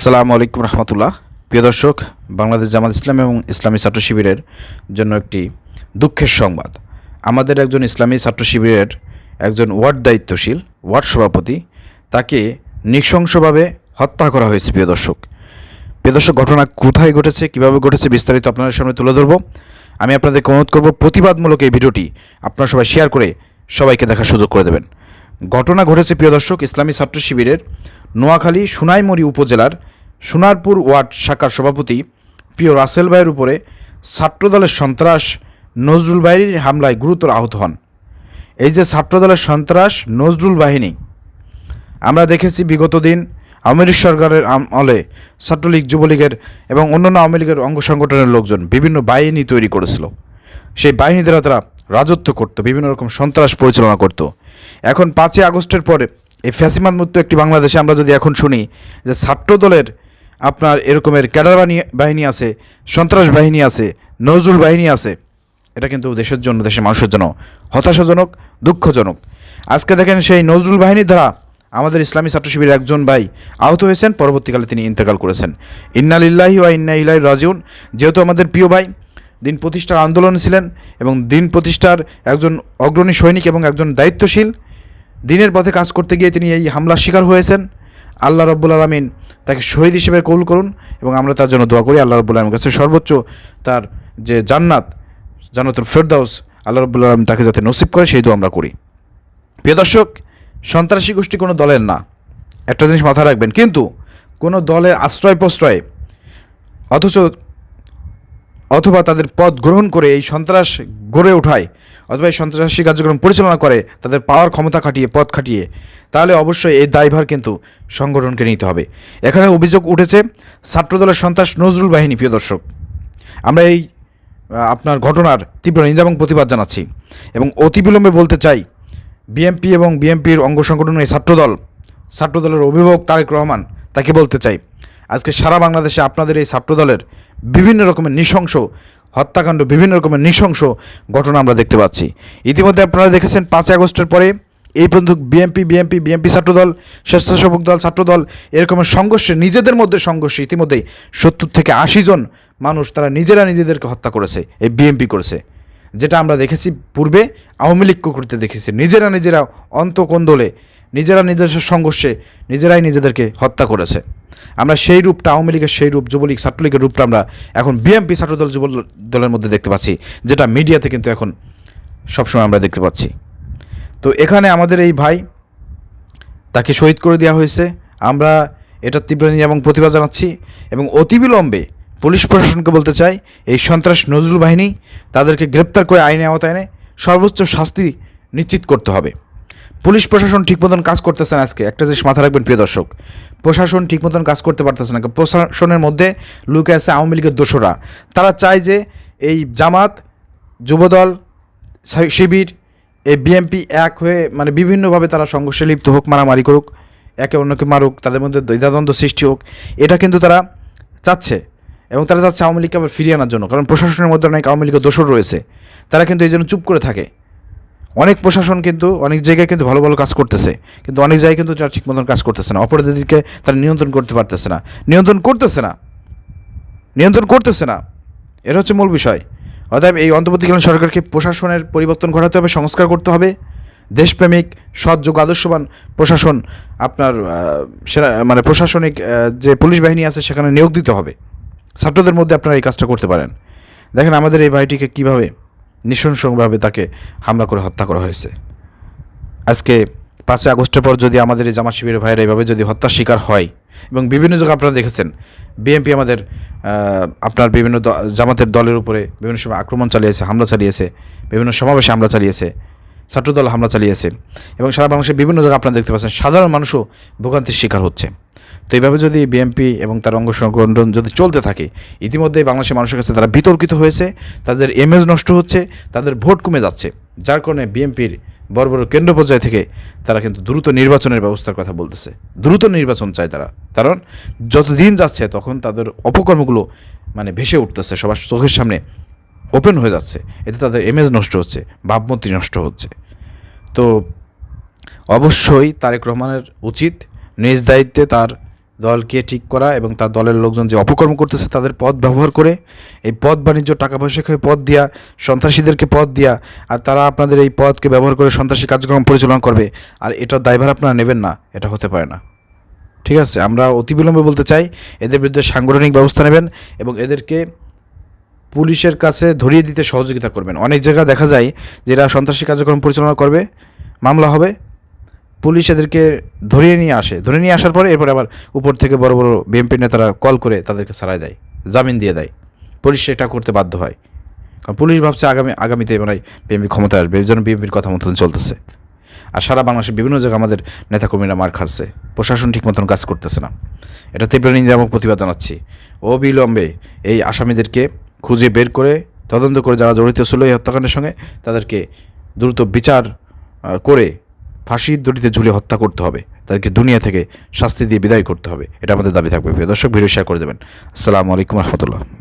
আসসালামু আলাইকুম রহমতুল্লাহ। প্রিয় দর্শক, বাংলাদেশ জামাত ইসলাম এবং ইসলামী ছাত্র শিবিরের জন্য একটি দুঃখের সংবাদ। আমাদের একজন ইসলামী ছাত্র শিবিরের একজন ওয়ার্ড দায়িত্বশীল, ওয়ার্ড সভাপতি, তাকে নৃশংসভাবে হত্যা করা হয়েছে, প্রিয় দর্শক। প্রিয় দর্শক, ঘটনা কোথায় ঘটেছে, কীভাবে ঘটেছে, বিস্তারিত আপনাদের সামনে তুলে ধরবো। আমি আপনাদেরকে অনুরোধ করব, প্রতিবাদমূলক এই ভিডিওটি আপনারা সবাই শেয়ার করে সবাইকে দেখার সুযোগ করে দেবেন। ঘটনা ঘটেছে, প্রিয় দর্শক, ইসলামী ছাত্র শিবিরের নোয়াখালী সোনাইমুড়ি উপজেলার সোনারপুর ওয়ার্ড শাখার সভাপতি প্রিয় রাসেল ভাইয়ের উপরে ছাত্রদলের সন্ত্রাস, নজরুল বাহিনীর হামলায় গুরুতর আহত হন। এই যে ছাত্রদলের সন্ত্রাস, নজরুল বাহিনী, আমরা দেখেছি বিগত দিন আওয়ামী সরকারের আমলে ছাত্রলীগ, যুবলীগের এবং অন্যান্য আওয়ামী লীগের অঙ্গ সংগঠনের লোকজন বিভিন্ন বাহিনী তৈরি করেছিল। সেই বাহিনী দ্বারা তারা রাজত্ব করত, বিভিন্ন রকম সন্ত্রাস পরিচালনা করত। এখন পাঁচই আগস্টের পরে এই ফ্যাসিমাত মুক্ত একটি বাংলাদেশে আমরা যদি এখন শুনি যে ছাত্রদলের আপনার এরকমের ক্যাডার বাহিনী আছে, সন্ত্রাস বাহিনী আছে, নজরুল বাহিনী আছে। এটা কিন্তু দেশের জন্য, দেশের মানুষের জন্য হতাশাজনক, দুঃখজনক। আজকে দেখেন সেই নজরুল বাহিনীর দ্বারা আমাদের ইসলামী ছাত্র শিবিরের একজন ভাই আহত হয়েছেন। পরবর্তীকালে তিনি ইন্তেকাল করেছেন। ইন্নালিল্লাহি ওয়া ইন্না ইলাই রাজিউন। যেহেতু আমাদের প্রিয় ভাই দিন প্রতিষ্ঠার আন্দোলন ছিলেন এবং দিন প্রতিষ্ঠার একজন অগ্রণী সৈনিক এবং একজন দায়িত্বশীল, দিনের পথে কাজ করতে গিয়ে তিনি এই হামলার শিকার হয়েছেন। আল্লাহ রব্বুল আলমিন তাকে শহীদ হিসেবে কবুল করুন এবং আমরা তার জন্য দোয়া করি আল্লাহ রব্বুল আলমের কাছে সর্বোচ্চ তার যে জান্নাত, জান্নাতুল ফেরদাউস, আল্লাহ রব্বুল আলম তাকে যাতে নসিব করে সেই দোয়া আমরা করি। প্রিয় দর্শক, সন্ত্রাসী গোষ্ঠী কোনো দলের না। একটা জিনিস মাথায় রাখবেন, কিন্তু কোনো দলের আশ্রয় প্রশ্রয়ে অথচ অথবা তাদের পদ গ্রহণ করে এই সন্ত্রাস গড়ে ওঠায় অথবা এই সন্ত্রাসী কার্যক্রম পরিচালনা করে, তাদের পাওয়ার ক্ষমতা খাটিয়ে, পথ খাটিয়ে, তাহলে অবশ্যই এই দায়ভার কিন্তু সংগঠনকে নিতে হবে। এখানে অভিযোগ উঠেছে, ছাত্রদলের সন্ত্রাস নজরুল বাহিনী, প্রিয় দর্শক। আমরা এই আপনার ঘটনার তীব্র নিন্দা এবং প্রতিবাদ জানাচ্ছি। এবং অতিবিলম্বে বলতে চাই বিএমপি এবং বিএমপির অঙ্গ সংগঠনের এই ছাত্রদল, ছাত্রদলের অভিভাবক তারেক রহমান, তাকে বলতে চাই, আজকে সারা বাংলাদেশে আপনাদের এই ছাত্রদলের বিভিন্ন রকমের নৃশংস হত্যাকাণ্ড, বিভিন্ন রকমের নৃশংস ঘটনা আমরা দেখতে পাচ্ছি। ইতিমধ্যে আপনারা দেখেছেন পাঁচই আগস্টের পরে এই পর্যন্ত বিএমপি বিএমপি বিএমপি ছাত্রদল, স্বেচ্ছাসেবক দল, ছাত্রদল, এরকমের সংঘর্ষে, নিজেদের মধ্যে সংঘর্ষে ইতিমধ্যেই সত্তর থেকে আশি জন মানুষ তারা নিজেরা নিজেদেরকে হত্যা করেছে, এই বিএমপি করেছে। যেটা আমরা দেখেছি পূর্বে, আওয়ামী লীগ করতে দেখেছি। নিজেরা নিজেরা অন্তকন্দলে, নিজেরা নিজেদের সংঘর্ষে, নিজেরাই নিজেদেরকে হত্যা করেছে। আমরা সেই রূপটা আওয়ামী লীগের সেই রূপ, যুবলীগ, ছাত্রলীগের রূপটা আমরা এখন বিএমপি ছাত্রদল যুব দলের মধ্যে দেখতে পাচ্ছি, যেটা মিডিয়াতে কিন্তু এখন সবসময় আমরা দেখতে পাচ্ছি। তো এখানে আমাদের এই ভাই, তাকে শহীদ করে দেওয়া হয়েছে। আমরা এটা তীব্র নিয়ে এবং প্রতিবাদ জানাচ্ছি এবং অতিবিলম্বে পুলিশ প্রশাসনকে বলতে চাই, এই সন্ত্রাস নজরুল বাহিনী তাদেরকে গ্রেপ্তার করে আইনে আওতায় এনে সর্বোচ্চ শাস্তি নিশ্চিত করতে হবে। পুলিশ প্রশাসন ঠিক মতন কাজ করতেছে না আজকে। একটা জিনিস মাথা রাখবেন, প্রিয় দর্শক। প্রশাসন ঠিক মতন কাজ করতে পারতেছে না প্রশাসনের মধ্যে লুকে আছে আওয়ামী লীগের দোষরা তারা চায় যে এই জামাত, যুবদল শিবির, এই বিএমপি এক হয়ে মানে বিভিন্নভাবে তারা সংঘর্ষে লিপ্ত হোক, মারামারি করুক, একে অন্যকে মারুক, তাদের মধ্যে দ্বৈধাদ্বন্দ্ব সৃষ্টি হোক, এটা কিন্তু তারা চাচ্ছে। এবং তারা চাচ্ছে আওয়ামী লীগকে আবার ফিরিয়ে আনার জন্য। কারণ প্রশাসনের মধ্যে অনেক আওয়ামী লীগের দোষর রয়েছে। তারা কিন্তু এই জন্য চুপ করে থাকে। অনেক প্রশাসন কিন্তু, অনেক জায়গায় কিন্তু ভালো ভালো কাজ করতেছে, কিন্তু অনেক জায়গায় কিন্তু তারা ঠিক মতন কাজ করতেছে না। অপরাধীদেরকে তারা নিয়ন্ত্রণ করতে পারতেছে না। নিয়ন্ত্রণ করতেছে না। নিয়ন্ত্রণ করতেছে না। এটা হচ্ছে মূল বিষয়। অতএব এই অন্তর্বর্তীকালীন সরকারকে প্রশাসনের পরিবর্তন ঘটাতে হবে, সংস্কার করতে হবে। দেশপ্রেমিক সৎযোগ আদর্শবান প্রশাসন আপনার সেরা মানে প্রশাসনিক যে পুলিশ বাহিনী আছে সেখানে নিয়োগ দিতে হবে। ছাত্রদের মধ্যে আপনারা এই কাজটা করতে পারেন। দেখেন আমাদের এই ভাইটিকে কীভাবে নৃশংসভাবে তাকে হামলা করে হত্যা করা হয়েছে। আজকে পাঁচই আগস্টের পর যদি আমাদের এই জামা শিবিরের ভাইয়েরা এইভাবে যদি হত্যার শিকার হয়, এবং বিভিন্ন জায়গায় আপনারা দেখেছেন, বিএনপি আমাদের আপনার বিভিন্ন জামাতের দলের উপরে বিভিন্ন সময় আক্রমণ চালিয়েছে, হামলা চালিয়েছে, বিভিন্ন সমাবেশে হামলা চালিয়েছে। ছাত্রদল হামলা চালিয়েছে এবং সারা বাংলাদেশের বিভিন্ন জায়গায় আপনারা দেখতে পাচ্ছেন, সাধারণ মানুষও ভোগান্তির শিকার হচ্ছে। তো এইভাবে যদি বিএনপি এবং তার অঙ্গ সংগঠন যদি চলতে থাকে, ইতিমধ্যেই বাংলাদেশের মানুষের কাছে তারা বিতর্কিত হয়েছে, তাদের এমএজ নষ্ট হচ্ছে, তাদের ভোট কমে যাচ্ছে, যার কারণে বিএনপির বড় বড় কেন্দ্র পর্যায় থেকে তারা কিন্তু দ্রুত নির্বাচনের ব্যবস্থার কথা বলতেছে। দ্রুত নির্বাচন চায় তারা, কারণ যতদিন যাচ্ছে তখন তাদের অপকর্মগুলো মানে ভেসে উঠতেছে, সবার চোখের সামনে ওপেন হয়ে যাচ্ছে, এতে তাদের এমএজ নষ্ট হচ্ছে, ভাবমূর্তি নষ্ট হচ্ছে। তো অবশ্যই তারেক রহমানের উচিত নিজ দায়িত্বে তার দলকে ঠিক করা এবং তার দলের লোকজন যে অপকর্ম করতেছে তাদের পদ ব্যবহার করে, এই পদ বাণিজ্য, টাকা পয়সা খেয়ে পদ দিয়া, সন্ত্রাসীদেরকে পদ দিয়া, আর তারা আপনাদের এই পদকে ব্যবহার করে সন্ত্রাসী কার্যক্রম পরিচালনা করবে, আর এটার দায়ভার আপনারা নেবেন না, এটা হতে পারে না। ঠিক আছে, আমরা অতিবিলম্বে বলতে চাই, এদের বিরুদ্ধে সাংগঠনিক ব্যবস্থা নেবেন এবং এদেরকে পুলিশের কাছে ধরিয়ে দিতে সহযোগিতা করবেন। অনেক জায়গায় দেখা যায় যে এরা সন্ত্রাসী কার্যক্রম পরিচালনা করবে, মামলা হবে, পুলিশ এদেরকে ধরিয়ে নিয়ে আসে। ধরে নিয়ে আসার পরে এরপরে আবার উপর থেকে বড় বড় বিএনপি নেতারা কল করে তাদেরকে সারাই দেয়, জামিন দিয়ে দেয়। পুলিশ এটা করতে বাধ্য হয়। কারণ পুলিশ ভাবছে আগামী আগামীতে মানে বিএনপি ক্ষমতায় আসবে, এই জন্য বিএনপির কথা মতন চলতেছে। আর সারা বাংলাদেশের বিভিন্ন জায়গায় আমাদের নেতাকর্মীরা মার খাচ্ছে, প্রশাসন ঠিক মতন কাজ করতেছে না। এটা তীব্র নিন্দা এবং প্রতিবাদ জানাচ্ছি। অবিলম্বে এই আসামিদেরকে খুঁজে বের করে, তদন্ত করে যারা জড়িত ছিল এই হত্যাকাণ্ডের সঙ্গে, তাদেরকে দ্রুত বিচার করে ফাঁসির দড়িতে ঝুলে হত্যা করতে হবে। তাদেরকে দুনিয়া থেকে শাস্তি দিয়ে বিদায় করতে হবে। এটা আমাদের দাবি থাকবে। দর্শক, ভিডিও শেয়ার করে দেবেন। আসসালামু আলাইকুম রহমতুল্লাহ।